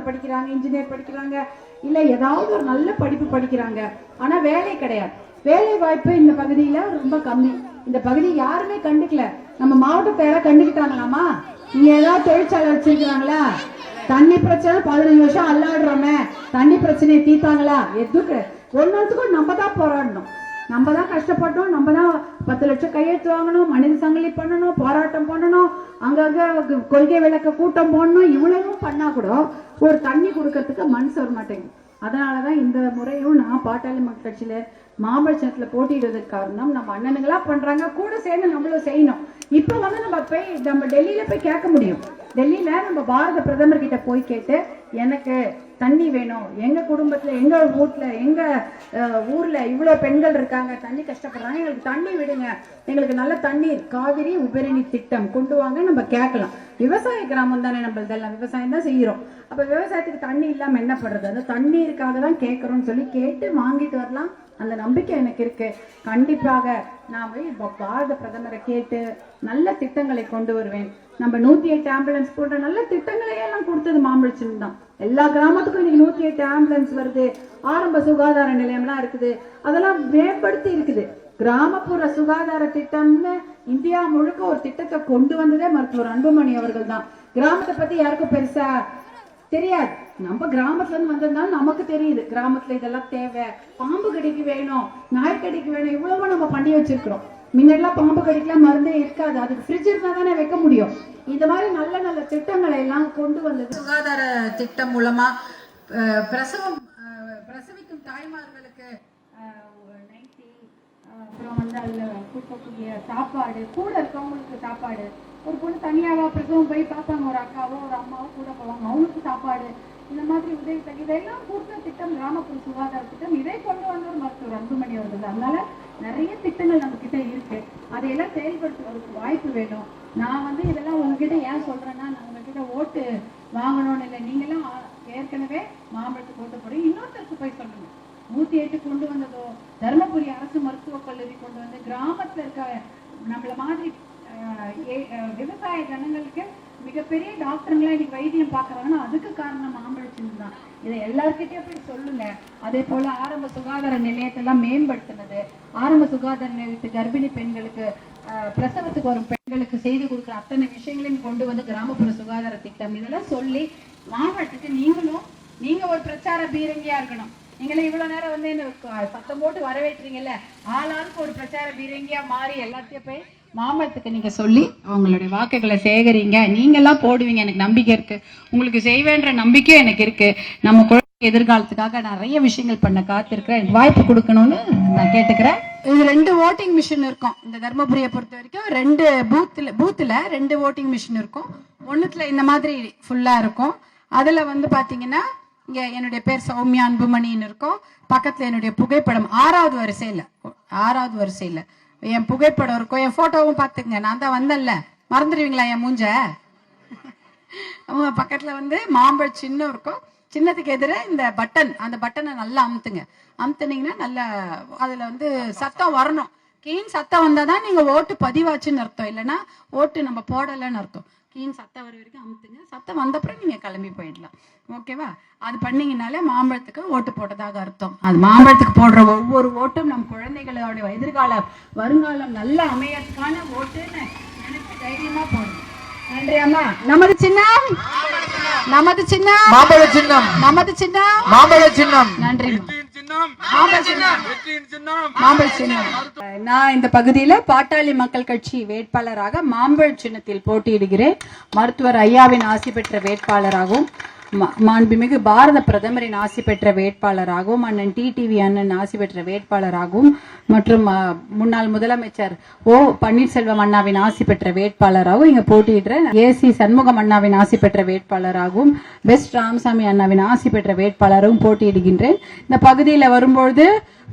Doctor படிக்கிறாங்க engineer படிக்கிறாங்க இல்லை ஏதாவது ஒரு நல்ல படிப்பு படிக்கிறாங்க. ஆனால் வேலை கிடையாது. வேலை வாய்ப்பு இந்த பகுதியில் ரொம்ப கம்மி. இந்த பகுதியை யாருமே கண்டுக்கல. நம்ம மாவட்டத்தை யாராவது கண்டுக்கிட்டாங்களாமா? இங்க ஏதாவது தொழிற்சாலை வச்சிருக்கிறாங்களா? தண்ணி பிரச்சனை பதினஞ்சு வருஷம் அல்லாடுறோமே. தண்ணி பிரச்சனையை தீத்தாங்களா எதுக்கு? ஒன்னொன்றுக்கும் நம்ம தான் போராடணும். நம்ம தான் கஷ்டப்பட்டோம் நம்ம தான் பத்து லட்சம் கையெழுத்து வாங்கணும் மனித சங்கிலி பண்ணணும் போராட்டம் பண்ணணும் அங்கங்க கொள்கை விளக்க கூட்டம் போடணும் இவ்வளவும் பண்ணா கூட ஒரு தண்ணி கொடுக்கறதுக்கு மனசு வர மாட்டேங்குது. அதனாலதான் இந்த முறையும் நான் பாட்டாளி மக்கள் கட்சியில மாம்பழச்சத்துல போட்டியிடுவதற்கு காரணம் நம்ம அண்ணனுங்களா பண்றாங்க கூட சேர்ந்து நம்மளும் செய்யணும். இப்ப வந்து நம்ம போய் நம்ம டெல்லியில போய் கேட்க முடியும். டெல்லியில நம்ம பாரத பிரதமர் கிட்ட போய் கேட்டு எனக்கு தண்ணி வேணும். எங்க குடும்பத்துல எங்க வீட்ல எங்க அஹ், ஊர்ல இவ்வளவு பெண்கள் இருக்காங்க தண்ணி கஷ்டப்படுறாங்க எங்களுக்கு தண்ணி விடுங்க. எங்களுக்கு நல்ல தண்ணீர் காவிரி உபரிநீ திட்டம் கொண்டு வாங்க நம்ம கேட்கலாம். விவசாய கிராமம் தானே நம்ம இதெல்லாம் விவசாயம் தான் செய்கிறோம் அப்போ விவசாயத்துக்கு தண்ணி இல்லாமல் என்ன பண்றது? அந்த தண்ணீருக்காக தான் கேட்குறோன்னு சொல்லி கேட்டு வாங்கிட்டு வரலாம். அந்த நம்பிக்கை எனக்கு இருக்கு. கண்டிப்பாக நான் போய் இப்போ பாரத பிரதமரை கேட்டு நல்ல திட்டங்களை கொண்டு வருவேன். நம்ம நூத்தி எட்டு ஆம்புலன்ஸ் போன்ற நல்ல திட்டங்களை எல்லாம் கொடுத்தது மாம்பழச்சின் தான். எல்லா கிராமத்துக்கும் இன்னைக்கு நூத்தி எட்டு ஆம்புலன்ஸ் வருது. ஆரம்ப சுகாதார நிலையம்லாம் இருக்குது. அதெல்லாம் மேம்படுத்தி இருக்குது. கிராமப்புற சுகாதார திட்டம்னு இந்தியா முழுக்க ஒரு திட்டத்தை கொண்டு வந்ததே மருத்துவர் அன்புமணி அவர்கள் தான் கிராமத்தை பத்தி யாருக்கும் பெருசா தெரியாது. நம்ம கிராமத்துல இருந்து வந்ததுனால நமக்கு தெரியுது. கிராமத்துல இதெல்லாம் தேவை. பாம்பு கடிக்கு வேணும். நாய்க்கடிக்கு வேணும். இவ்வளவு நம்ம பண்ணி வச்சிருக்கிறோம். முன்னாடிலாம் பாம்பு கடிக்கெல்லாம் மருந்தே இருக்காது. அதுக்கு ஃப்ரிட்ஜ் இருந்தா தானே வைக்க முடியும். இந்த மாதிரி நல்ல நல்ல திட்டங்களை எல்லாம் கொண்டு வந்தது. சுகாதார திட்டம் மூலமா பிரசவம் பிரசவிக்கும் தாய்மார்கள் அப்புறம் வந்து அதில் கொடுக்கக்கூடிய சாப்பாடு. கூட இருக்கவங்களுக்கு சாப்பாடு. ஒரு பொண்ணு தனியாக பிரசவம் போய் பார்ப்பாங்க. ஒரு அக்காவோ ஒரு அம்மாவோ கூட போவாங்க. அவங்களுக்கு சாப்பாடு. இந்த மாதிரி உதவி தொகை இதெல்லாம் கொடுத்த திட்டம் கிராமப்புற சுகாதார திட்டம். இதை கொண்டு வந்தவர் மருத்துவர் அன்புமணி அவர்கள். அதனால நிறைய திட்டங்கள் நம்ம கிட்ட இருக்கு. அதையெல்லாம் செயல்படுத்துவதற்கு வாய்ப்பு வேணும். நான் வந்து இதெல்லாம் உங்ககிட்ட ஏன் சொல்றேன்னா நான் உங்ககிட்ட ஓட்டு வாங்கணும்னு இல்லை. நீங்களாம் ஏற்கனவே மாம்பழத்துக்கு ஓட்டு போடுறீங்க. இன்னொருத்தருக்கு போய் சொல்லணும் நூத்தி எட்டு கொண்டு வந்ததோ தருமபுரி அரசு மருத்துவக் கல்லூரி கொண்டு வந்து கிராமத்துல இருக்க நம்மள மாதிரி ஏ- விவசாய ஜனங்களுக்கு மிகப்பெரிய டாக்டருங்களா இன்னைக்கு வைத்தியம் பாக்குறாங்கன்னா அதுக்கு காரணம் மாம்பழச்சின் தான். இதை எல்லார்கிட்டயும் போய் சொல்லுங்க. அதே போல ஆரம்ப சுகாதார நிலையத்தை எல்லாம் மேம்படுத்தினது. ஆரம்ப சுகாதார நிலையத்து கர்ப்பிணி பெண்களுக்கு பிரசவத்துக்கு வரும் பெண்களுக்கு செய்து கொடுக்குற அத்தனை விஷயங்களையும் கொண்டு வந்து கிராமப்புற சுகாதார திட்டம். இதெல்லாம் சொல்லி மாவட்டத்துக்கு நீங்களும் நீங்க ஒரு பிரச்சார பீரங்கியா இருக்கணும். நீங்களே இவ்வளோ நேரம் வந்து என்ன சத்தம் போட்டு வரவேற்றீங்கல்ல? ஆளாளுக்கு ஒரு பிரச்சார பீரங்கியா மாறி எல்லாத்தையும் போய் மாமரத்துக்கு நீங்கள் சொல்லி அவங்களுடைய வாக்குகளை சேகரிங்க. நீங்கள்லாம் போடுவீங்க எனக்கு நம்பிக்கை இருக்குது உங்களுக்கு செய்வேன்ற நம்பிக்கையும் எனக்கு இருக்குது நம்ம குழந்தை எதிர்காலத்துக்காக நிறைய விஷயங்கள் பண்ண காத்திருக்கிறேன். வாய்ப்பு கொடுக்கணும்னு நான் கேட்டுக்கிறேன். இது ரெண்டு ஓட்டிங் மிஷின் இருக்கும். இந்த தர்மபுரியை பொறுத்த வரைக்கும் ரெண்டு பூத்தில் பூத்தில் ரெண்டு ஓட்டிங் மிஷின் இருக்கும். ஒன்றுத்தில் இந்த மாதிரி ஃபுல்லாக இருக்கும். அதில் வந்து பார்த்தீங்கன்னா இங்க என்னுடைய பேர் சௌமியா அன்புமணின்னு இருக்கும். பக்கத்துல என்னுடைய புகைப்படம் ஆறாவது வரிசையில. ஆறாவது வரிசையில. என் புகைப்படம் இருக்கும். என் போட்டோவும் பாத்துங்க நான் தான் வந்தேன்ல. மறந்துடுவீங்களா என் மூஞ்ச? பக்கத்தில் பக்கத்துல வந்து மாம்பழ சின்னம் இருக்கும். சின்னத்துக்கு எதிர இந்த பட்டன். அந்த பட்டனை நல்லா அமுத்துங்க. அமுத்துனீங்கன்னா நல்லா அதுல வந்து சத்தம் வரணும். கீழ் சத்தம் வந்தாதான் நீங்க ஓட்டு பதிவாச்சுன்னு அர்த்தம். இல்லைன்னா ஓட்டு நம்ம போடலைன்னு அர்த்தம். கீழ் சத்தம் வர வரைக்கும் அமுத்துங்க. சத்தம் வந்தப்புறம் நீங்க கிளம்பி போயிடலாம். ஓகேவா அது பண்ணீங்கனாலே மாம்பழத்துக்கு ஓட்டு போட்டதாக அர்த்தம். அது மாம்பழத்துக்கு போடுற ஒவ்வொரு ஓட்டும் நம் குழந்தைகளோட எதிர்காலம் வருங்காலம் நல்லா அமையறதுக்கான ஓட்டுன்னு நினைச்சு தைரியமா போடணும் நன்றி அம்மா. நமது சின்னம். நமது சின்னம். மாம்பழ சின்னம். நமது சின்னம். மாம்பழ சின்னம். நன்றி நான் இந்த பகுதியில பாட்டாளி மக்கள் கட்சி வேட்பாளராக மாம்பழ சின்னத்தில் போட்டியிடுகிறேன். மருத்துவர் ஐயாவின் ஆசி பெற்ற வேட்பாளராகவும் மாண்புமிகு பாரத பிரதமரின் ஆசி பெற்ற வேட்பாளராகவும் அண்ணன் டிடிவி அண்ணன் ஆசி பெற்ற வேட்பாளராகவும் மற்றும் முன்னாள் முதலமைச்சர் ஓ பன்னீர்செல்வம் அண்ணாவின் ஆசி பெற்ற வேட்பாளராகவும் இங்க போட்டியிடுறேன் ஏசி சண்முகம் அண்ணாவின் ஆசி பெற்ற வேட்பாளராகவும் பெஸ்ட் ராமசாமி அண்ணாவின் ஆசி பெற்ற வேட்பாளராகவும் போட்டியிடுகின்றேன். இந்த பகுதியில் வரும்பொழுது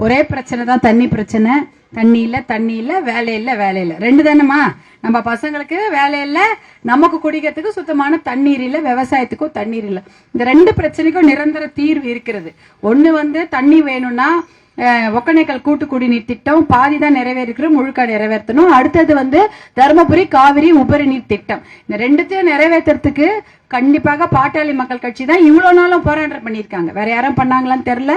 ஒரே பிரச்சனை தான் தண்ணி பிரச்சனை. தண்ணி இல்ல தண்ணி இல்ல வேலை இல்ல வேலை இல்ல ரெண்டு தானேமா நம்ம பசங்களுக்கு வேலை இல்ல நமக்கு குடிக்கிறதுக்கு சுத்தமான தண்ணீர் இல்ல விவசாயத்துக்கும் தண்ணீர் இல்ல. இந்த ரெண்டு பிரச்சனைக்கும் நிரந்தர தீர்வு இருக்கிறது. ஒண்ணு வந்து தண்ணி வேணும்னா ஒக்கநேக்கல் கூட்டு குடிநீர் திட்டம் பாதி தான் நிறைவேறிக்கிறோம் முழுக்க நிறைவேற்றணும். அடுத்தது வந்து தருமபுரி காவிரி உபரி நீர் திட்டம். இந்த ரெண்டுத்தையும் நிறைவேற்றுறதுக்கு கண்டிப்பாக பாட்டாளி மக்கள் கட்சி தான் இவ்வளவு நாளும் போராட்டம் பண்ணியிருக்காங்க. வேற யாரும் பண்ணாங்களான்னு தெரியல.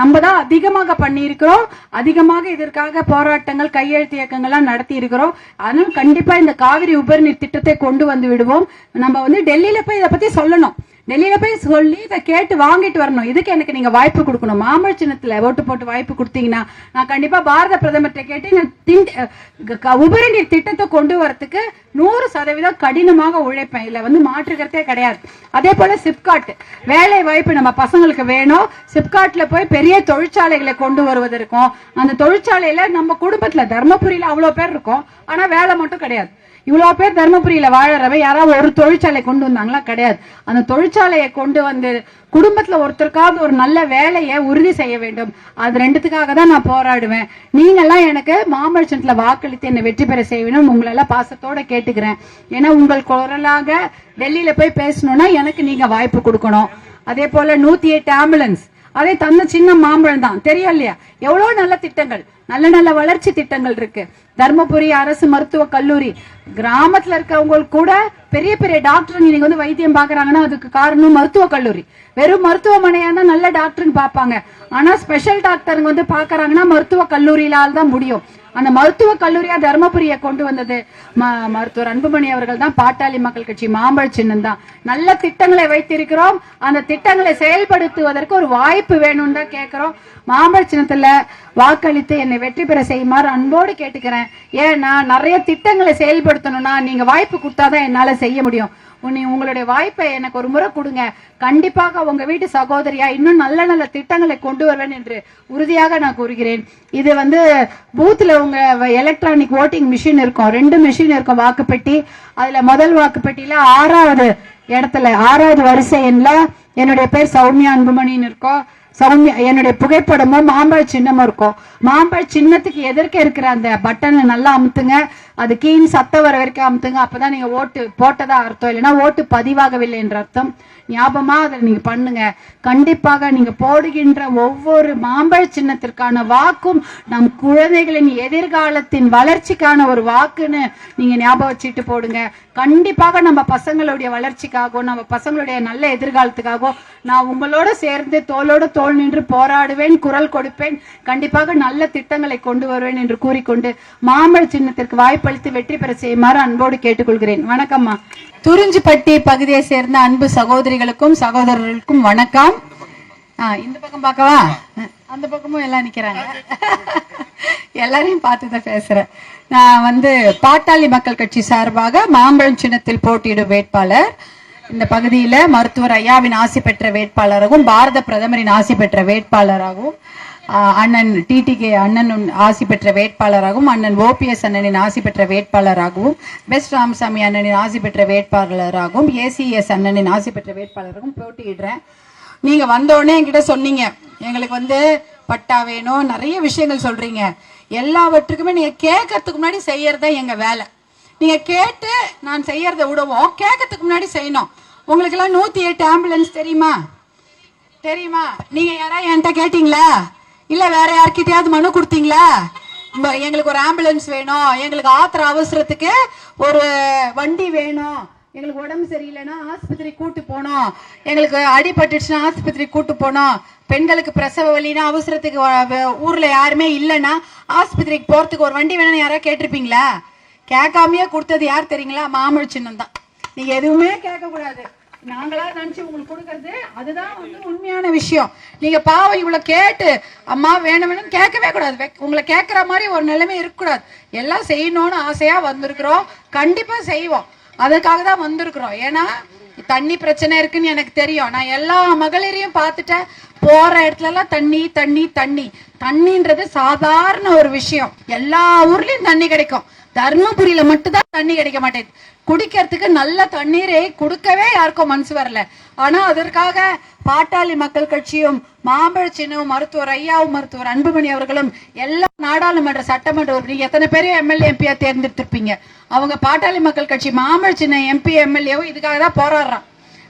நம்ம தான் அதிகமாக பண்ணியிருக்கிறோம். அதிகமாக இதற்காக போராட்டங்கள் கையெழுத்து இயக்கங்கள்லாம் நடத்தி இருக்கிறோம் அதனால கண்டிப்பா இந்த காவிரி உபரி நீர் திட்டத்தை கொண்டு வந்து விடுவோம். நம்ம வந்து டெல்லியில போய் இதை பத்தி சொல்லணும். வெளியில போய் சொல்லி இதை கேட்டு வாங்கிட்டு வரணும். இதுக்கு எனக்கு நீங்க வாய்ப்பு கொடுக்கணும். மாம்பழ சின்னத்துல ஓட்டு போட்டு வாய்ப்பு கொடுத்தீங்கன்னா நான் கண்டிப்பா பாரத பிரதமர்கிட்ட கேட்டு உபரி நீர் திட்டத்தை கொண்டு வரத்துக்கு நூறு சதவீதம் கடினமாக உழைப்பேன். இல்ல வந்து மாற்றுக்கிறதே கிடையாது. அதே போல சிப்காட் வேலை வாய்ப்பு நம்ம பசங்களுக்கு வேணும். சிப்காட்ல போய் பெரிய தொழிற்சாலைகளை கொண்டு வருவதற்கும் அந்த தொழிற்சாலையில நம்ம குடும்பத்துல தர்மபுரியில அவ்வளவு பேர் இருக்கும். ஆனா வேலை மட்டும் கிடையாது. இவ்வளவு பேர் தர்மபுரியில வாழறவ யாராவது ஒரு தொழிற்சாலை கொண்டு வந்தாங்களா? கிடையாது. அந்த தொழிற்சாலையை கொண்டு வந்து குடும்பத்துல ஒருத்தருக்காவது ஒரு நல்ல வேலையை உறுதி செய்ய வேண்டும். அது ரெண்டுத்துக்காக தான் நான் போராடுவேன். நீங்கெல்லாம் எனக்கு மாம்பழச்சத்துல வாக்களித்து என்னை வெற்றி பெற செய்யணும் உங்களை எல்லாம் பாசத்தோட கேட்டுக்கிறேன். ஏன்னா உங்கள் குரலாக டெல்லியில போய் பேசணும்னா எனக்கு நீங்க வாய்ப்பு கொடுக்கணும். அதே போல நூத்தி எட்டு ஆம்புலன்ஸ். அதே தந்த சின்ன மாம்பழம் தான். தெரியும் இல்லையா? எவ்வளவு நல்ல திட்டங்கள். நல்ல நல்ல வளர்ச்சி திட்டங்கள் இருக்கு. தர்மபுரி அரசு மருத்துவ கல்லூரி. கிராமத்துல இருக்கவங்களுக்கு கூட பெரிய பெரிய டாக்டர் நீங்க வந்து வைத்தியம் பாக்குறாங்கன்னா அதுக்கு காரணம் மருத்துவ கல்லூரி. வெறும் மருத்துவமனையா தான் நல்ல டாக்டர்னு பாப்பாங்க ஆனா ஸ்பெஷல் டாக்டருங்க வந்து பாக்குறாங்கன்னா மருத்துவ கல்லூரியிலால் தான் முடியும். அந்த மருத்துவ கல்லூரியா தர்மபுரியை கொண்டு வந்தது. ம- மருத்துவர் அன்புமணி அவர்கள் தான் பாட்டாளி மக்கள் கட்சி மாம்பழ சின்னம் தான். நல்ல திட்டங்களை வைத்திருக்கிறோம். அந்த திட்டங்களை செயல்படுத்துவதற்கு ஒரு வாய்ப்பு வேணும்னு தான் கேட்கிறோம். மாம்பழ சின்னத்துல வாக்களித்து என்னை வெற்றி பெற செய்யுமாறு அன்போடு கேட்டுக்கிறேன். ஏன்னா நிறைய திட்டங்களை செயல்படுத்தணும்னா நீங்க வாய்ப்பு கொடுத்தாதான் என்னால செய்ய முடியும். உன்னை உங்களுடைய வாய்ப்பை எனக்கு ஒரு முறை கொடுங்க. கண்டிப்பாக உங்க வீட்டு சகோதரியா இன்னும் நல்ல நல்ல திட்டங்களை கொண்டு வருவேன் என்று உறுதியாக நான் கூறுகிறேன். இது வந்து பூத்ல உங்க எலக்ட்ரானிக் ஓட்டிங் மிஷின் இருக்கும். ரெண்டு மிஷின் இருக்கும் வாக்குப்பெட்டி. அதுல முதல் வாக்குப்பெட்டியில ஆறாவது இடத்துல ஆறாவது வரிசை எண்ல என்னுடைய பேர் சௌமியா அன்புமணின்னு இருக்கோம். சௌமியா என்னுடைய புகைப்படமும் மாம்பழ சின்னமும் இருக்கும். மாம்பழ சின்னத்துக்கு எதிர்க்க இருக்கிற அந்த பட்டனை நல்லா அமுத்துங்க. அது கீழ் சத்தம் வர வரைக்கும் அமுத்துங்க. அப்பதான் நீங்க ஓட்டு போட்டதா அர்த்தம். இல்லைன்னா ஓட்டு பதிவாகவில்லை என்ற அர்த்தம். ஞாபகமா அதை நீங்க பண்ணுங்க. கண்டிப்பாக நீங்க போடுகின்ற ஒவ்வொரு மாம்பழ சின்னத்திற்கான வாக்கும் நம் குழந்தைகளின் எதிர்காலத்தின் வளர்ச்சிக்கான ஒரு வாக்குன்னு நீங்க ஞாபகம் வச்சுட்டு போடுங்க. கண்டிப்பாக நம்ம பசங்களுடைய வளர்ச்சிக்காகவும் நம்ம பசங்களுடைய நல்ல எதிர்காலத்துக்காகவும் நான் உங்களோட சேர்ந்து தோளோடு தோல் நின்று போராடுவேன் குரல் கொடுப்பேன் கண்டிப்பாக நல்ல திட்டங்களை கொண்டு வருவேன் என்று கூறிக்கொண்டு மாம்பழ சின்னத்திற்கு வாய்ப்பளித்து வெற்றி பெற செய்யுமாறு அன்போடு கேட்டுக்கொள்கிறேன். வணக்கம்மா. துறிஞ்சிப்பட்டி பகுதியை சேர்ந்த அன்பு சகோதரிகளுக்கும் சகோதரர்களுக்கும் வணக்கம். இந்த பக்கம் பார்க்கவா? அந்த பக்கமும் எல்லாம் நிக்கிறாங்க. எல்லாரையும் பார்த்து தான் பேசுறேன். நான் வந்து பாட்டாளி மக்கள் கட்சி சார்பாக மாம்பழம் சின்னத்தில் போட்டியிடும் வேட்பாளர் இந்த பகுதியில மருத்துவர் ஐயாவின் ஆசி பெற்ற வேட்பாளராகவும் பாரத பிரதமரின் ஆசி பெற்ற வேட்பாளராகவும் அண்ணன் டிடிகே அண்ணன் ஆசி பெற்ற வேட்பாளராகவும் அண்ணன் ஓபிஎஸ் அண்ணனின் ஆசி பெற்ற வேட்பாளராகவும் பெஸ்ட் ராமசாமி அண்ணனின் ஆசி பெற்ற வேட்பாளராகவும் ஏசிஎஸ் அண்ணனின் ஆசி பெற்ற வேட்பாளராகவும் போட்டியிடுறேன். நீங்க வந்தோடனே என்கிட்ட சொன்னீங்க. எங்களுக்கு வந்து பட்டா வேணும். நிறைய விஷயங்கள் சொல்றீங்க. எல்லாவற்றுக்குமே நீங்க கேட்கறதுக்கு முன்னாடி செய்யறதா எங்க வேலை. நீங்க கேட்டு நான் செய்யறத விடுவோம் கேட்கறதுக்கு முன்னாடி செய்யணும். உங்களுக்கு எல்லாம் நூத்தி எட்டு ஆம்புலன்ஸ் தெரியுமா? தெரியுமா? நீங்க யாரா என்கிட்ட கேட்டீங்களா? இல்ல வேற யார்கிட்டயாவது மனு கொடுத்தீங்களா? எங்களுக்கு ஒரு ஆம்புலன்ஸ் வேணும். எங்களுக்கு ஆத்திர அவசரத்துக்கு ஒரு வண்டி வேணும். எங்களுக்கு உடம்பு சரியில்லைன்னா ஆஸ்பத்திரி கூட்டு போனோம் எங்களுக்கு அடிபட்டுச்சுன்னா ஆஸ்பத்திரி கூட்டு போனோம் பெண்களுக்கு பிரசவ வலினா அவசரத்துக்கு ஊர்ல யாருமே இல்லைன்னா ஆஸ்பத்திரிக்கு போறதுக்கு ஒரு வண்டி வேணும்னு யாராவது கேட்டிருப்பீங்களா? கேட்காமையே கொடுத்தது யார் தெரியுங்களா? மாமழ சின்னம் தான் நீங்க எதுவுமே கேட்கக்கூடாது. நாங்களா நினைச்சு உங்களுக்கு கொடுக்கறது அதுதான் வந்து உண்மையான விஷயம். நீங்க பாவம் இவ்வளவு கேட்டு அம்மா வேணும் வேணும்னு கேட்கவே கூடாது. உங்களை கேட்கற மாதிரி ஒரு நிலைமை இருக்கக்கூடாது. எல்லாம் செய்யணும்னு ஆசையா வந்திருக்கிறோம். கண்டிப்பா செய்வோம். அதுக்காக தான் வந்திருக்கிறோம். ஏன்னா தண்ணி பிரச்சனை இருக்குன்னு எனக்கு தெரியும். நான் எல்லா மகளிரையும் பார்த்துட்டேன். போற இடத்துல எல்லாம் தண்ணி தண்ணி தண்ணி. தண்ணின்றது சாதாரண ஒரு விஷயம். எல்லா ஊர்லயும் தண்ணி கிடைக்கும். தர்மபுரியில மட்டும்தான் தண்ணி கிடைக்க மாட்டேங்குது. குடிக்கிறதுக்கு நல்ல தண்ணீரை கொடுக்கவே யாருக்கும் மனசு வரல. ஆனா அதற்காக பாட்டாளி மக்கள் கட்சியும் மாம்பழ சின்னவும் மருத்துவர் ஐயாவும் மருத்துவர் அன்புமணி அவர்களும் எல்லா நாடாளுமன்ற சட்டமன்ற உறுப்பினர். நீங்க எத்தனை பேரும் எம்எல்ஏ எம்பியா தேர்ந்தெடுத்திருப்பீங்க? அவங்க பாட்டாளி மக்கள் கட்சி மாம்பழ சின்ன எம்பி எம்எல்ஏவும் இதுக்காக தான் போராடுறான்.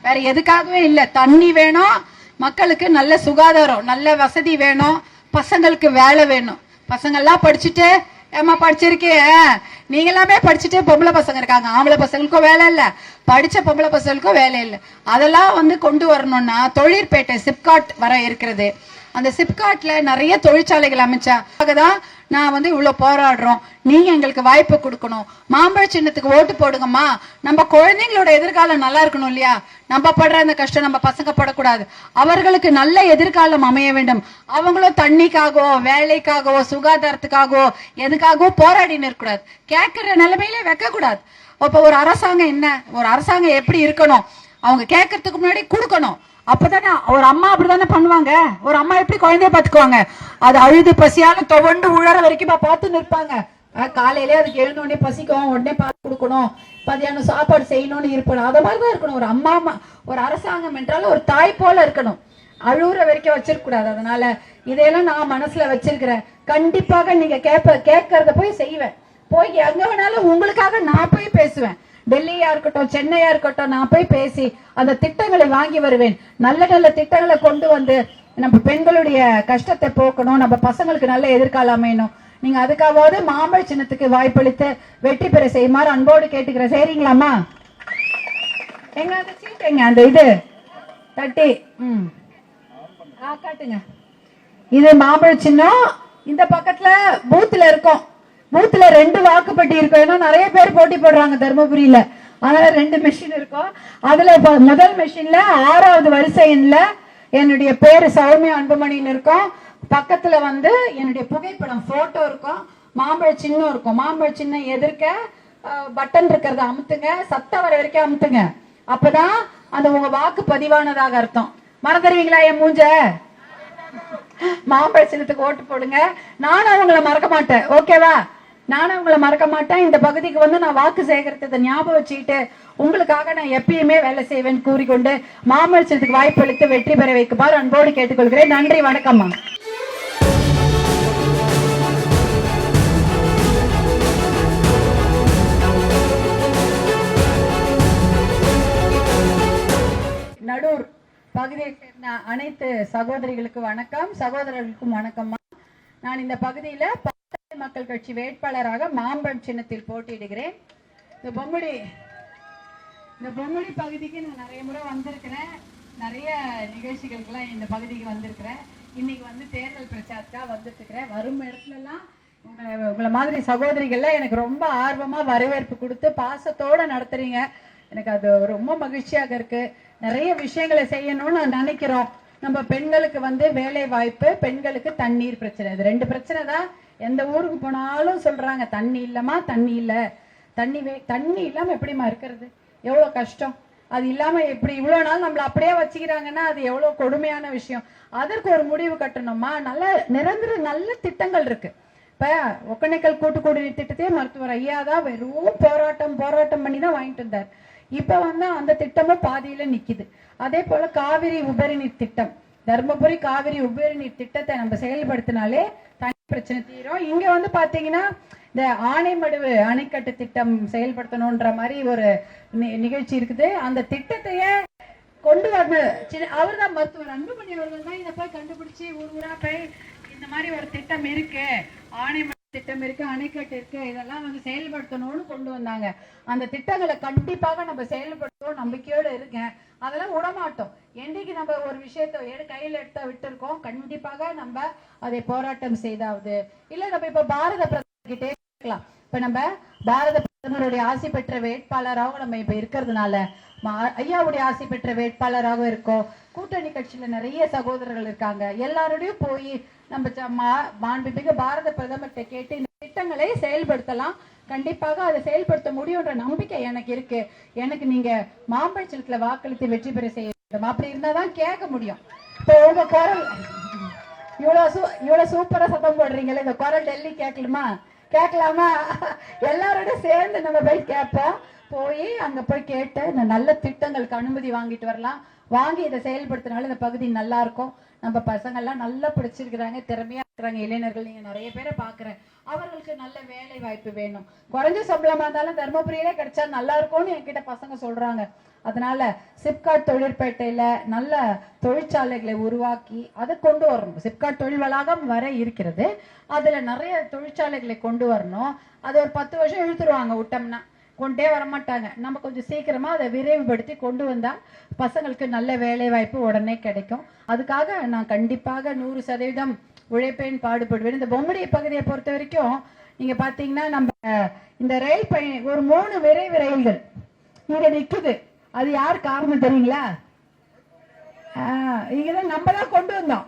வேற எதுக்காகவே இல்ல. தண்ணி வேணும் மக்களுக்கு நல்ல சுகாதாரம் நல்ல வசதி வேணும் பசங்களுக்கு வேலை வேணும். பசங்கள்லாம் படிச்சுட்டு ஏமா படிச்சிருக்கேன் நீங்க எல்லாமே படிச்சுட்டு பொம்பளை பசங்க இருக்காங்க. ஆம்பளை பசங்களுக்கும் வேலை இல்ல. படிச்ச பொம்பளை பசங்களுக்கும் வேலை இல்லை. அதெல்லாம் வந்து கொண்டு வரணும்னா தொழிற்பேட்டை சிப்காட் வர இருக்கிறது. அந்த சிப்காட்ல நிறைய தொழிற்சாலைகள் அமைச்சா தான் நான் வந்து இவ்வளவு போராடுறோம். நீங்க எங்களுக்கு வாய்ப்பு கொடுக்கணும். மாம்பழ சின்னத்துக்கு ஓட்டு போடுங்கம்மா. நம்ம குழந்தைங்களோட எதிர்காலம் நல்லா இருக்கணும் இல்லையா? நம்ம படுற அந்த கஷ்டம் நம்ம பசங்க படக்கூடாது. அவர்களுக்கு நல்ல எதிர்காலம் அமைய வேண்டும். அவங்களும் தண்ணிக்காகவோ வேலைக்காகவோ சுகாதாரத்துக்காகவோ எதுக்காகவோ போராடின்னு இருக்கக்கூடாது. கேட்கிற நிலைமையிலே வைக்க கூடாது அப்ப ஒரு அரசாங்கம் என்ன? ஒரு அரசாங்கம் எப்படி இருக்கணும்? அவங்க கேட்கறதுக்கு முன்னாடி கொடுக்கணும். அப்பதானே ஒரு அம்மா அப்படிதானே பண்ணுவாங்க? ஒரு அம்மா எப்படி குழந்தைய பாத்துக்குவாங்க அது அழுது பசியால துவண்டு உழற வரைக்கும் பார்த்து நிற்பாங்க. காலையிலே அதுக்கு எழுந்த உடனே பசிக்கும் உடனே பார்த்து கொடுக்கணும் மதியானம் சாப்பாடு செய்யணும்னு இருப்பணும். மாதிரி மாதிரிதான் இருக்கணும். ஒரு அம்மா அம்மா ஒரு அரசாங்கம் என்றாலும் ஒரு தாய் போல இருக்கணும். அழுகுற வரைக்கும் வச்சிருக்கூடாது அதனால இதையெல்லாம் நான் மனசுல வச்சிருக்கிறேன். கண்டிப்பாக நீங்க கேட்ப கேட்கறத போய் செய்வேன். போய் எங்க வேணாலும் உங்களுக்காக நான் போய் பேசுவேன். டெல்லியா இருக்கட்டும் சென்னையா இருக்கட்டும் நான் போய் பேசி அந்த திட்டங்களை வாங்கி வருவேன். நல்ல நல்ல திட்டங்களை கொண்டு வந்து நம்ம பெண்களுடைய கஷ்டத்தை போக்கணும் நம்ம பசங்களுக்கு நல்ல எதிர்காலம் அமையணும். நீங்க அதுக்காவது மாம்பழ சின்னத்துக்கு வாய்ப்பளித்து வெற்றி பெற செய்யுமாறு அன்போடு கேட்டுக்கிறேன். சரிங்களாமா எங்க அந்த சீட் எங்க? அந்த இது. தட்டி. ம். காட்டுங்க. இது மாம்பழ சின்னம். இந்த பக்கத்துல பூத்துல இருக்கும். பூத்துல ரெண்டு வாக்குப்பட்டி இருக்கும். ஏன்னா நிறைய பேர் போட்டி போடுறாங்க தர்மபுரியில. அதனால ரெண்டு மெஷின் இருக்கும். அதுல முதல் மெஷின்ல ஆறாவது வரிசை எண்ல என்னுடைய பேரு சௌமியா அன்புமணின்னு இருக்கும். பக்கத்துல வந்து என்னுடைய புகைப்படம் போட்டோ இருக்கும். மாம்பழ சின்னம் இருக்கும். மாம்பழ சின்னம் எதிர்க்க பட்டன் இருக்கிறத அமுத்துங்க. சத்தம் வர வரைக்கும் அமுத்துங்க. அப்பதான் அந்த உங்க வாக்கு பதிவானதாக அர்த்தம். மறந்துடுவீங்களா என் மூஞ்ச? மாம்பழ சின்னத்துக்கு ஓட்டு போடுங்க. நானும் அவங்கள மறக்க மாட்டேன். ஓகேவா நானும் உங்களை மறக்க மாட்டேன். இந்த பகுதிக்கு வந்து நான் வாக்கு சேகரித்ததை ஞாபகம் வச்சுக்கிட்டு உங்களுக்காக நான் எப்பயுமே வேலை செய்வேன் கூறிக்கொண்டு மாம்பழ வாய்ப்பு அளித்து வெற்றி பெற வைக்குமாறு அன்போடு கேட்டுக்கொள்கிறேன். நன்றி வணக்கம்மா நடூர் பகுதியை சேர்ந்த அனைத்து சகோதரிகளுக்கு வணக்கம். சகோதரர்களுக்கும் வணக்கம்மா நான் இந்த பகுதியில மக்கள் கட்சி வேட்பாளராக மாம்பழம் சின்னத்தில் போட்டியிடுகிறேன். இந்த பொங்குடி இந்த பொம்முடி பகுதிக்கு நான் நிறைய முறை வந்திருக்கிறேன். நிறைய நிகழ்ச்சிகளுக்கெல்லாம் இந்த பகுதிக்கு வந்திருக்கிறேன். இன்னைக்கு வந்து தேர்தல் பிரச்சாரத்துக்காக வந்துட்டு இருக்கிறேன் வரும் இடத்துலலாம் உங்களை உங்களை மாதிரி சகோதரிகள்லாம் எனக்கு ரொம்ப ஆர்வமா வரவேற்பு கொடுத்து பாசத்தோட நடத்துறீங்க. எனக்கு அது ரொம்ப மகிழ்ச்சியாக இருக்கு. நிறைய விஷயங்களை செய்யணும்னு நினைக்கிறோம். நம்ம பெண்களுக்கு வந்து வேலை வாய்ப்பு பெண்களுக்கு தண்ணீர் பிரச்சனை. இது ரெண்டு பிரச்சனை தான். எந்த ஊருக்கு போனாலும் சொல்றாங்க தண்ணி இல்லமா தண்ணி இல்ல. தண்ணி வே தண்ணி இல்லாம எப்படிம்மா இருக்கிறது? எவ்வளவு கஷ்டம். அது இல்லாம எப்படி இவ்வளவு நாள் நம்மள அப்படியே வச்சுக்கிறாங்கன்னா அது எவ்வளவு கொடுமையான விஷயம். அதற்கு ஒரு முடிவு கட்டணுமா நல்ல நிரந்தர நல்ல திட்டங்கள் இருக்கு. இப்ப ஒக்கணைக்கல் கூட்டு குடிநீர் திட்டத்தையே மருத்துவர் ஐயா தான் வெறும் போராட்டம் போராட்டம் பண்ணி தான் வாங்கிட்டு இருந்தார். இப்ப வந்து அந்த திட்டமும் பாதியில நிக்குது. அதே போல காவிரி உபரி நீர் திட்டம். தர்மபுரி காவிரி உபரி நீர் திட்டத்தை நம்ம செயல்படுத்தினாலே பிரச்சனை தீரும். இங்க வந்து பாத்தீங்கன்னா இந்த ஆனைமடுவு அணைக்கட்டு திட்டம் செயல்படுத்தணும்ன்ற மாதிரி ஒரு நி- நிகழ்ச்சி இருக்குது. அந்த திட்டத்தையே கொண்டு வரணும். அவர் தான் மருத்துவர். அன்புமணி அவர்கள் தான் இதை போய் கண்டுபிடிச்சு ஊர் ஊரா போய் இந்த மாதிரி ஒரு திட்டம் இருக்கு. ஆணைமடு திட்டம் இருக்கு அணைக்கட்டு இருக்கு இதெல்லாம் வந்து செயல்படுத்தணும்னு கொண்டு வந்தாங்க. அந்த திட்டங்களை கண்டிப்பாக நம்ம செயல்படுத்துவோம் நம்பிக்கையோட இருக்கேன். அதெல்லாம் விடமாட்டோம் என்னைக்கு நம்ம ஒரு விஷயத்த எடு கையில எடுத்த விட்டுருக்கோம் கண்டிப்பாக நம்ம அதை போராட்டம் செய்தாவது. இல்ல நம்ம இப்ப பாரத பிரதமர் கிட்டே கேட்கலாம். இப்ப நம்ம பாரத பிரதமருடைய ஆசை பெற்ற வேட்பாளராகவும் நம்ம இப்ப இருக்கிறதுனால ஐயாவுடைய ஆசை பெற்ற வேட்பாளராக இருக்கோம். கூட்டணி கட்சியில நிறைய சகோதரர்கள் இருக்காங்க. எல்லாரோடையும் போய் நம்ம மாண்புமிகு பாரத பிரதமர்கிட்ட கேட்டு இந்த திட்டங்களை செயல்படுத்தலாம். கண்டிப்பாக அதை செயல்படுத்த முடியும்ன்ற நம்பிக்கை எனக்கு இருக்கு. எனக்கு நீங்க மாம்பழச்சலத்துல வாக்களித்து வெற்றி பெற செய்ய வேண்டும். அப்படி இருந்தாதான் கேட்க முடியும். இப்போ உங்க குரல் இவ்வளவு சூ இவ்வளவு சூப்பரா சத்தம் போடுறீங்களே இந்த குரல் டெல்லி கேட்கலாமா? கேட்கலாமா? எல்லாரோட சேர்ந்து நம்ம போய் கேட்போம். போய் அங்க போய் கேட்டு இந்த நல்ல திட்டங்களுக்கு அனுமதி வாங்கிட்டு வரலாம். வாங்கி இதை செயல்படுத்தினாலும் இந்த பகுதி நல்லா இருக்கும் நம்ம பசங்க எல்லாம் நல்லா பிடிச்சிருக்கிறாங்க திறமையா இருக்கிறாங்க. இளைஞர்கள் நீங்க நிறைய பேரை பாக்குறேன் அவர்களுக்கு நல்ல வேலை வாய்ப்பு வேணும். குறைஞ்ச சம்பளமா இருந்தாலும் தர்மபுரியிலே கிடைச்சா நல்லா இருக்கும்னு என்கிட்ட பசங்க சொல்றாங்க. அதனால சிப்காட் தொழிற்பேட்டையில நல்ல தொழிற்சாலைகளை உருவாக்கி அதை கொண்டு வரணும். சிப்காட் தொழில் வளாகம் வர இருக்கிறது. அதுல நிறைய தொழிற்சாலைகளை கொண்டு வரணும். அது ஒரு பத்து வருஷம் இழுத்துருவாங்க விட்டோம்னா. கொண்டே வர மாட்டாங்க நம்ம கொஞ்சம் சீக்கிரமா அதை விரைவுபடுத்தி கொண்டு வந்தா பசங்களுக்கு நல்ல வேலை வாய்ப்பு உடனே கிடைக்கும். அதுக்காக நான் கண்டிப்பாக நூறு சதவீதம் உழைப்பேன் பாடுபடுவேன். இந்த பொம்மடி பகுதியை பொறுத்த வரைக்கும் நீங்க பாத்தீங்கன்னா நம்ம இந்த ரயில் பயணி ஒரு மூணு விரைவு ரயில்கள் இங்க நிக்குது. அது யார் காரணம் தெரியுங்களா? ஆஹ் இங்கதான் நம்ம தான் கொண்டு வந்தோம்.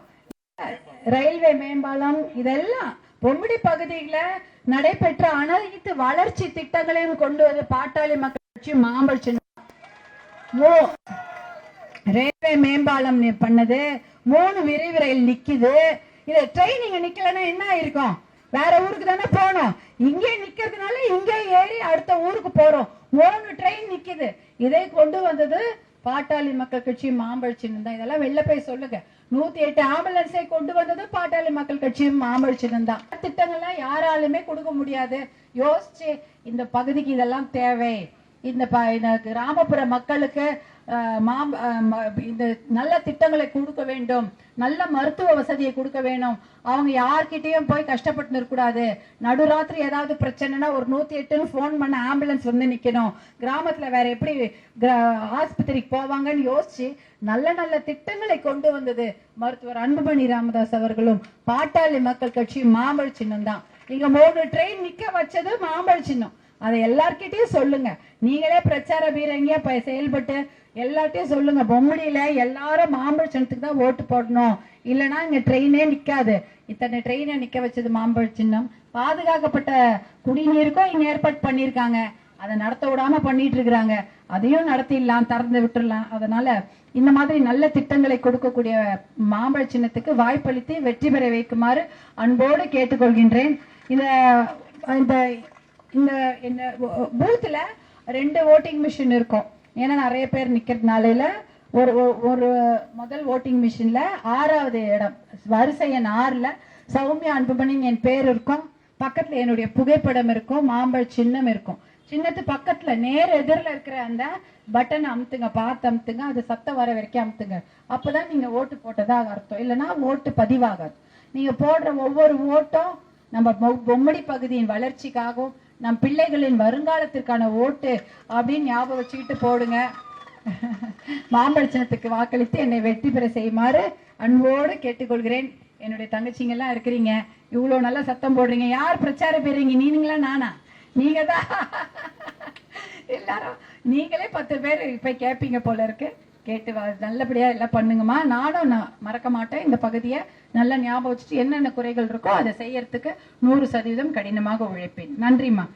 ரயில்வே மேம்பாலம் இதெல்லாம் பொம்முடி பகுதியில நடைபெற்ற அனைத்து வளர்ச்சி திட்டங்களையும் கொண்டு வந்த பாட்டாளி மக்கள் கட்சி மாம்பழ ரயில்வே மேம்பாலம் பண்ணது மூணு விரைவு ரயில் நிக்குது. இது ட்ரெயின் இங்க நிக்கலன்னா என்ன ஆயிருக்கும்? வேற ஊருக்கு தானே போனோம் இங்கே நிக்கிறதுனால இங்கே ஏறி அடுத்த ஊருக்கு போறோம். மூணு ட்ரெயின் நிக்குது. இதை கொண்டு வந்தது பாட்டாளி மக்கள் கட்சி மாம்பழ சின்னம் தான். இதெல்லாம் வெளில போய் சொல்லுங்க. நூத்தி எட்டு ஆம்புலன்ஸை கொண்டு வந்தது பாட்டாளி மக்கள் கட்சியும் மாம்பழ தான் திட்டங்கள்லாம் யாராலுமே கொடுக்க முடியாது. யோசிச்சு இந்த பகுதிக்கு இதெல்லாம் தேவை. இந்த கிராமப்புற மக்களுக்கு ம- இந்த நல்ல திட்டங்களை கொடுக்க வேண்டும். நல்ல மருத்துவ வசதியை கொடுக்க வேணும். அவங்க யார்கிட்டயும் போய் கஷ்டப்பட்டு இருக்கக்கூடாது நடுராத்திரி ஏதாவது பிரச்சனைனா ஒரு நூத்தி எட்டுன்னு ஃபோன் பண்ண ஆம்புலன்ஸ் வந்து நிக்கணும். கிராமத்துல வேற எப்படி கிரா- ஆஸ்பத்திரிக்கு போவாங்கன்னு யோசிச்சு நல்ல நல்ல திட்டங்களை கொண்டு வந்தது மருத்துவர் அன்புமணி ராமதாஸ் அவர்களும். பாட்டாளி மக்கள் கட்சி மாம்பழ சின்னம் தான். நீங்க மூணு ட்ரெயின் நிக்க வச்சது மாம்பழ சின்னம். அதை எல்லார்கிட்டயும் சொல்லுங்க. நீங்களே பிரச்சார வீரங்கியா ப- செயல்பட்டு எல்லார்ட்டையும் சொல்லுங்க. பொம்மடியில எல்லாரும் மாம்பழ சின்னத்துக்கு தான் ஓட்டு போடணும். இல்லைன்னா இங்க ட்ரெயினே நிக்காது. இத்தனை ட்ரெயினை நிக்க வச்சது மாம்பழ சின்னம். பாதுகாக்கப்பட்ட குடிநீருக்கும் இங்க ஏற்பாடு பண்ணியிருக்காங்க. அதை நடத்த விடாம பண்ணிட்டு இருக்கிறாங்க. அதையும் நடத்திடலாம் திறந்து விட்டுடலாம். அதனால இந்த மாதிரி நல்ல திட்டங்களை கொடுக்கக்கூடிய மாம்பழ சின்னத்துக்கு வாய்ப்பளித்து வெற்றி பெற வைக்குமாறு அன்போடு கேட்டுக்கொள்கின்றேன். இந்த இந்த இந்த இந்த பூத்துல ரெண்டு ஓட்டிங் மிஷின் இருக்கும். ஏன்னா நிறைய பேர் நிக்கிறதுனால ஒரு ஒரு- ஒரு முதல் ஓட்டிங் மிஷின்ல ஆறாவது இடம். வரிசை எண் ஆறுல சௌமியா அன்புமணின்னு என் பேர் இருக்கும். பக்கத்துல என்னுடைய புகைப்படம் இருக்கும். மாம்பழ சின்னம் இருக்கும். சின்னத்து பக்கத்துல நேர் எதிரில் இருக்கிற அந்த பட்டன் அமுத்துங்க. பார்த்து அமுத்துங்க. அது சத்தம் வர வரைக்கும் அமுத்துங்க. அப்பதான் நீங்க ஓட்டு போட்டதாக அர்த்தம். இல்லைன்னா ஓட்டு பதிவாகாது. நீங்க போடுற ஒவ்வொரு ஓட்டும் நம்ம பொம்மடி பகுதியின் வளர்ச்சிக்காகவும் நம் பிள்ளைகளின் வருங்காலத்திற்கான ஓட்டு அப்படின்னு ஞாபகம் வச்சுக்கிட்டு போடுங்க. மாம்பழச்சனத்துக்கு வாக்களித்து என்னை வெற்றி பெற செய்யுமாறு அன்போடு கேட்டுக்கொள்கிறேன். என்னுடைய தங்கச்சிங்க எல்லாம் இருக்கிறீங்க. இவ்வளோ நல்லா சத்தம் போடுறீங்க. யார் பிரச்சாரம் பெறீங்க நீங்களா நானா? நீங்க தான் எல்லாரும் நீங்களே பத்து பேர் இப்ப கேட்பீங்க போல இருக்கு. கேட்டு வா- நல்லபடியா எல்லாம் பண்ணுங்கம்மா. நானும் நான் மறக்க மாட்டேன். இந்த பகுதியை நல்லா ஞாபகம் வச்சுட்டு என்னென்ன குறைகள் இருக்கோ அதை செய்யறதுக்கு நூறு சதவீதம் கடினமாக உழைப்பேன். நன்றிம்மா.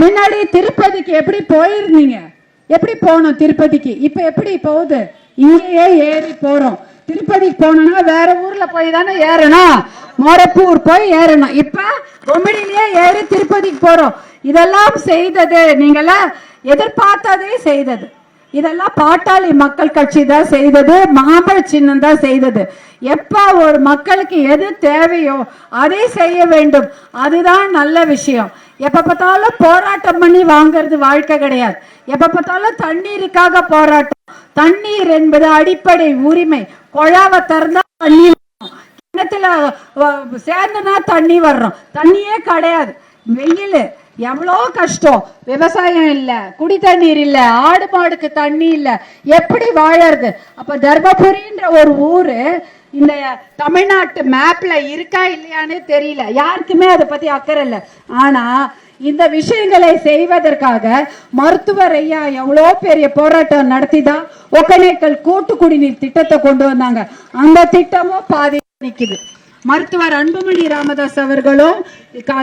முன்னாடி திருப்பதிக்கு எப்படி போயிருந்தீங்க? எப்படி போனோம் திருப்பதிக்கு? இப்ப எப்படி போகுது? இங்கேயே ஏறி போறோம். திருப்பதிக்கு போனோம்னா வேற ஊர்ல போய் தானே ஏறணும். மொரப்பூர் போய் ஏறணும். இப்ப பொம்மிடிலேயே ஏறி திருப்பதிக்கு போறோம். இதெல்லாம் செய்தது நீங்களா? எதிர்பார்த்ததே செய்தது. இதெல்லாம் பாட்டாளி மக்கள் கட்சி தான் செய்தது மாம்பழ சின்னம் தான் செய்தது. எப்ப ஒரு மக்களுக்கு எது தேவையோ அதை செய்ய வேண்டும். அதுதான் நல்ல விஷயம். எப்ப பார்த்தாலும் போராட்டம் பண்ணி வாங்குறது வாழ்க்கை கிடையாது. எப்ப பார்த்தாலும் தண்ணீருக்காக போராட்டம். தண்ணீர் என்பது அடிப்படை உரிமை. குழாவை திறந்தா தண்ணீர் கிணத்துல சேர்ந்துனா தண்ணி வர்றோம். தண்ணியே கிடையாது. வெயில். எவ்வளோ கஷ்டம். விவசாயம் இல்லை குடி தண்ணீர் இல்ல ஆடு மாடுக்கு தண்ணி இல்ல. எப்படி வாழறது? அப்ப தர்மபுரின்ற ஒரு ஊரு இந்த தமிழ்நாட்டு மேப்ல இருக்கா இல்லையானே தெரியல. யாருக்குமே அதை பத்தி அக்கறை இல்லை. ஆனா இந்த விஷயங்களை செய்வதற்காக மருத்துவர் ஐயா எவ்வளோ பெரிய போராட்டம் நடத்தி தான் ஒகேனக்கல் கூட்டு குடிநீர் திட்டத்தை கொண்டு வந்தாங்க. அந்த திட்டமும் பாதி நிற்குது மருத்துவர் அன்புமணி ராமதாஸ் அவர்களும்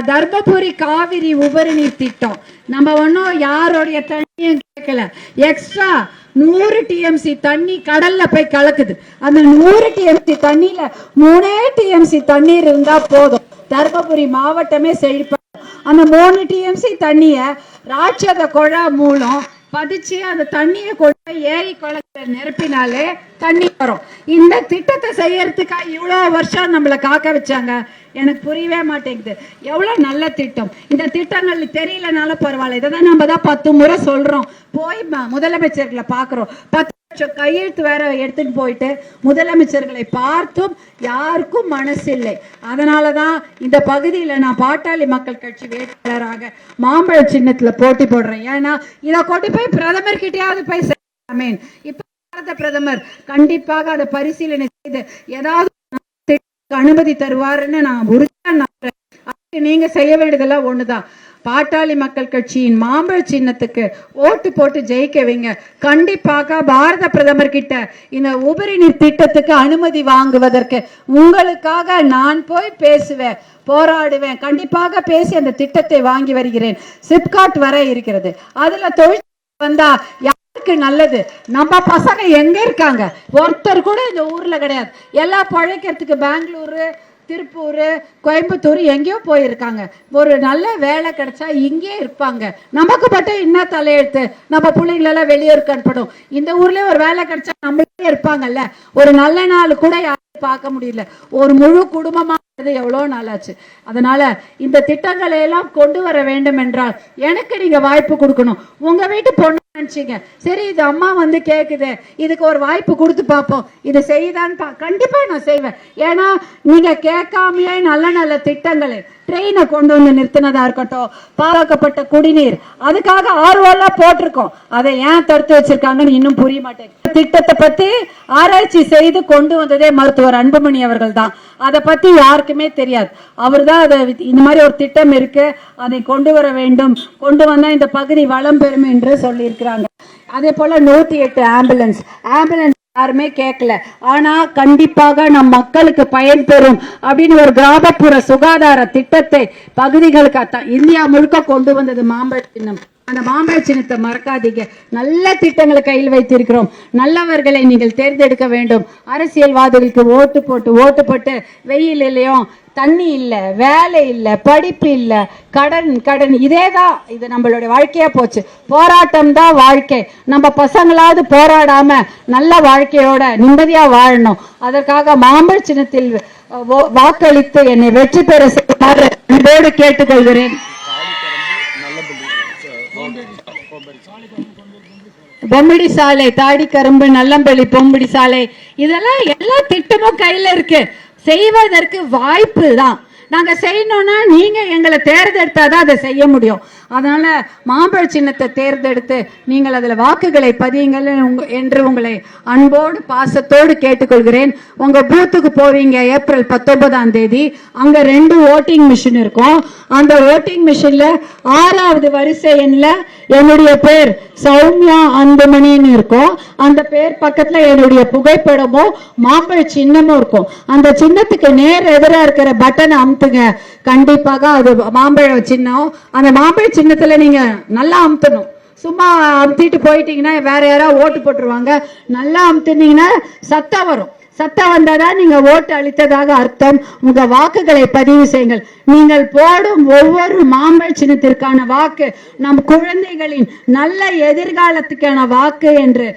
தர்மபுரி காவிரி உபரி நீர் திட்டம். நம்ம ஒன்றும் யாருடைய தண்ணியும் கேட்கல. எக்ஸ்ட்ரா நூறு டிஎம்சி தண்ணி கடல்ல போய் கலக்குது. அந்த நூறு டிஎம்சி தண்ணியில மூணே டிஎம்சி தண்ணீர் இருந்தா போதும். தர்மபுரி மாவட்டமே செழிப்பா அந்த மூணு டிஎம்சி தண்ணிய ராட்சத குழா மூலம் பதிச்சு அந்த தண்ணியை கொண்டு ஏரி குளத்துல நிரப்பினாலே தண்ணி வரும். இந்த திட்டத்தை செய்யறதுக்காக இவ்வளவு வருஷம் நம்மளை காக்க வச்சாங்க? எனக்கு புரியவே மாட்டேங்குது. எவ்வளவு நல்ல திட்டம். இந்த திட்டங்கள் தெரியலனாலும் பரவாயில்ல. இதை தான் நம்ம தான் பத்து முறை சொல்றோம். போய் முதலமைச்சர்களை பாக்குறோம் பத்து கையெழுத்து வேற எடுத்துட்டு போயிட்டு முதலமைச்சர்களை பார்த்தும் யாருக்கும் மனசில்லை. அதனாலதான் இந்த பகுதியில நான் பாட்டாளி மக்கள் கட்சி வேட்பாளராக மாம்பழ சின்னத்துல போட்டி போடுறேன். ஏன்னா இதை கொண்டு போய் பிரதமர் கிட்டயாவது போய் மீன் இப்ப பாரத பிரதமர் கண்டிப்பாக அதை பரிசீலனை செய்து ஏதாவது அனுமதி தருவாருன்னு நான் உறுதியா நீங்க செய்ய வேண்டியதெல்லாம் ஒண்ணுதான். பாட்டாளி மக்கள் கட்சியின் மாம்பழ சின்னத்துக்கு ஓட்டு போட்டு ஜெயிக்க வைங்க. கண்டிப்பாக பாரத பிரதமர் கிட்ட இந்த உபரி நீர் திட்டத்துக்கு அனுமதி வாங்குவதற்கு உங்களுக்காக நான் போய் பேசுவேன் போராடுவேன். கண்டிப்பாக பேசி அந்த திட்டத்தை வாங்கி வருகிறேன். சிப்காட் வர இருக்கிறது. அதுல தொழில் வந்தா யாருக்கு நல்லது? நம்ம பசங்க எங்க இருக்காங்க? ஒருத்தர் கூட இந்த ஊர்ல கிடையாது. எல்லாம் பழைக்கிறதுக்கு பெங்களூரு திருப்பூர் கோயம்புத்தூர் எங்கேயோ போயிருக்காங்க. ஒரு நல்ல வேலை கிடைச்சா இங்கே இருப்பாங்க. நமக்கு மட்டும் என்ன தலையெழுத்து? நம்ம பிள்ளைங்களெல்லாம் வெளியூருக்கு அனுப்பணும். இந்த ஊர்லயே ஒரு வேலை கிடைச்சா நம்மளே இருப்பாங்கல்ல. ஒரு நல்ல நாள் கூட யாரும் பார்க்க முடியல. ஒரு முழு குடும்பமா இருந்தது எவ்வளோ நாளாச்சு. அதனால இந்த திட்டங்களை எல்லாம் கொண்டு வர வேண்டும் என்றால் எனக்கு நீங்க வாய்ப்பு கொடுக்கணும். உங்க வீட்டு பொண்ணு நினைச்சீங்க. சரி இது அம்மா வந்து கேக்குது. இதுக்கு ஒரு வாய்ப்பு கொடுத்து பார்ப்போம். இது செய்யுதான்னு பா கண்டிப்பா நான் செய்வேன். ஏன்னா நீங்க கேட்காமயே நல்ல நல்ல திட்டங்களை ட்ரெயினை கொண்டு வந்து நிறுத்தினதா இருக்கட்டும் பாதுகாக்கப்பட்ட குடிநீர் அதுக்காக ஆர்வம்லாம் போட்டிருக்கோம். அதை ஏன் தடுத்து வச்சிருக்காங்கன்னு இன்னும் புரிய மாட்டேங்குது. திட்டத்தை பத்தி ஆராய்ச்சி செய்து கொண்டு வந்ததே மருத்துவர் அன்புமணி அவர்கள் தான். அதை பத்தி யாருக்குமே தெரியாது. அவர் தான் அதை இந்த மாதிரி ஒரு திட்டம் இருக்கு. அதை கொண்டு வர வேண்டும். கொண்டு வந்தா இந்த பகுதி வளம் பெறும் என்று இருக்கிறாங்க அதே போல நூத்தி எட்டு ஆம்புலன்ஸ் ஆம்புலன்ஸ் யாருமே கேட்கல ஆனா கண்டிப்பாக நம் மக்களுக்கு பயன்பெறும் அப்படின்னு ஒரு கிராமப்புற சுகாதார திட்டத்தை பகுதிகளுக்கு இந்தியா முழுக்க கொண்டு வந்தது மாம்பழ சின்னம். அந்த மாம்பழ சின்னத்தை மறக்காதீங்க. நல்ல திட்டங்களை கையில் வைத்திருக்கிறோம். நல்லவர்களை நீங்கள் தேர்ந்தெடுக்க வேண்டும். அரசியல்வாதிகளுக்கு ஓட்டு போட்டு ஓட்டு போட்டு வெயில் இல்லையும் தண்ணி இல்லை வேலை இல்லை படிப்பு இல்லை கடன் கடன். இதே தான் இது நம்மளுடைய வாழ்க்கையா போச்சு. போராட்டம் தான் வாழ்க்கை. நம்ம பசங்களாவது போராடாம நல்ல வாழ்க்கையோட நிம்மதியா வாழணும். அதற்காக மாம்பழ சின்னத்தில் வாக்களித்து என்னை வெற்றி பெற செய்யுமாறு அன்போடு கேட்டுக்கொள்கிறேன். பொம்பிடி சாலை தாடி கரும்பு நல்லம்பள்ளி பொம்பிடி சாலை இதெல்லாம் எல்லா திட்டமும் கையில இருக்கு. செய்வதற்கு வாய்ப்பு தான். நாங்க செய்யணும்னா நீங்க எங்களை தேர்ந்தெடுத்தாதான் அதை செய்ய முடியும். அதனால மாம்பழ சின்னத்தை தேர்ந்தெடுத்து நீங்கள் அதில் வாக்குகளை பதியுங்கள் என்று உங்களை அன்போடு பாசத்தோடு கேட்டுக்கொள்கிறேன். உங்க பூத்துக்கு போவீங்க ஏப்ரல் பத்தொன்பதாம் தேதி. அங்க ரெண்டு ஓட்டிங் மிஷின் இருக்கும். அந்த ஓட்டிங் மிஷின்ல ஆறாவது வரிசை என்னுடைய பேர் சௌமியா அன்புமணின்னு இருக்கும். அந்த பேர் பக்கத்தில் என்னுடைய புகைப்படமும் மாம்பழ சின்னமும் இருக்கும். அந்த சின்னத்துக்கு நேர் எதிராக இருக்கிற பட்டனை அமுத்துங்க கண்டிப்பாக அது மாம்பழம் சின்னம். அந்த மாம்பழ சின்னத்துல நீங்க நல்லா அமுத்தணும். சும்மா அமுத்திட்டு போயிட்டீங்கன்னா வேற யாராவது ஓட்டு போட்டுருவாங்க. நல்லா அமுத்துனீங்கன்னா சத்தம் வரும். சத்தம் வந்தாதான் நீங்க ஓட்டு அளித்ததாக அர்த்தம். உங்க வாக்குகளை பதிவு செய்யுங்கள். நீங்கள் போடும் ஒவ்வொரு மாம்பழ சின்னத்திற்கான வாக்கு நம் குழந்தைகளின் நல்ல எதிர்காலத்துக்கான வாக்கு என்று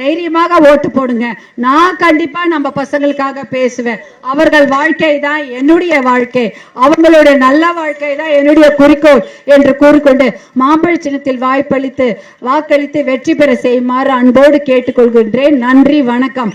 தைரியமாக ஓட்டு போடுங்க. நான் கண்டிப்பா நம்ம பசங்களுக்காக பேசுவேன். அவர்கள் வாழ்க்கை தான் என்னுடைய வாழ்க்கை. அவங்களுடைய நல்ல வாழ்க்கை தான் என்னுடைய குறிக்கோள் என்று கூறிக்கொண்டு மாம்பழ சின்னத்தில் வாய்ப்பளித்து வாக்களித்து வெற்றி பெற செய்யுமாறு அன்போடு கேட்டுக்கொள்கின்றேன். நன்றி வணக்கம்.